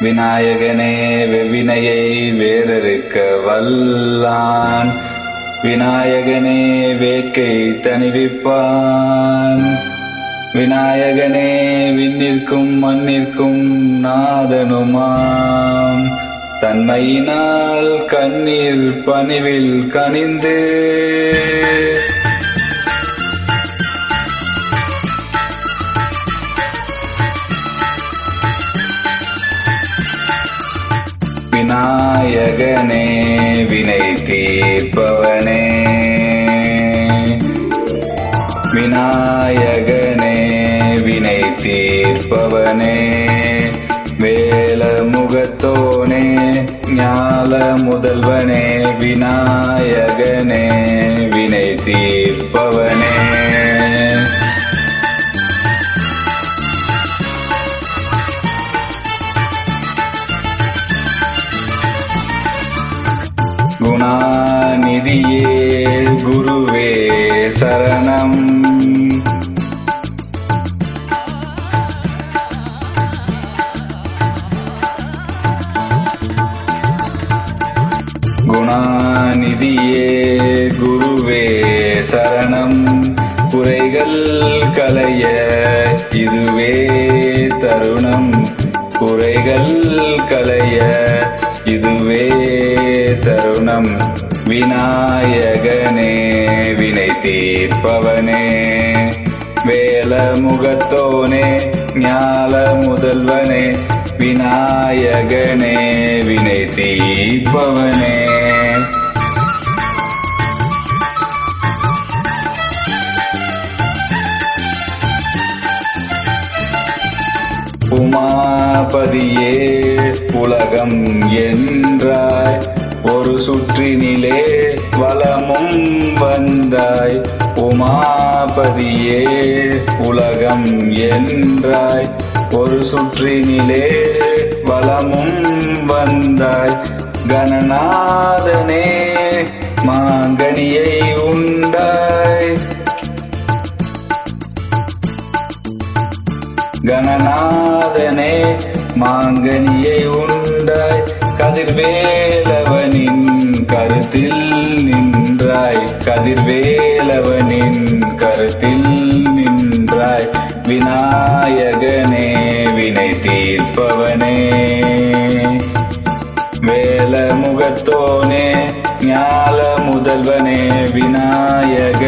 விநாயகனே வெவினையை வேறறுக்க வல்லான். விநாயகனே வேட்கை தணிவிப்பான். விநாயகனே விண்ணிற்கும் மண்ணிற்கும் நாதனுமாம். தன்மையினால் கண்ணீர் பணிவில் கனிந்து விநாயகனே வினை தீர்ப்பவனே. விநாயகனே வினை தீர்ப்பவனே. வேல முகத்தோனே ஞால முதல்வனே. விநாயகனே வினை தீர்ப்பவனே. குணாநிதியே குருவே சரணம். குணாநிதியே குருவே சரணம். குறைகள் கலைய இதுவே தருணம். குறைகள் கலைய இதுவே தருணம். விநாயகனே வினை தீர்ப்பவனே. வேல முகத்தோனே ஞால முதல்வனே விநாயகனே வினை தீர்ப்பவனே. உமாபதியே உலகம் என் ஒரு சுற்றினிலே வளமும் வந்தாய். உமாபதியே உலகம் என்றாய். ஒரு சுற்றினிலே வளமும் வந்தாய். கணநாதனே மாங்கனியை உண்டாய். கணநாதனே மாங்கனியை உண்டாய் கதிர்வேலவனின் கருத்தில் நின்றாய். கதிர்வேலவனின் கருத்தில் நின்றாய். விநாயகனே வினை தீர்ப்பவனே. வேல முகத்தோனே ஞால முதல்வனே விநாயக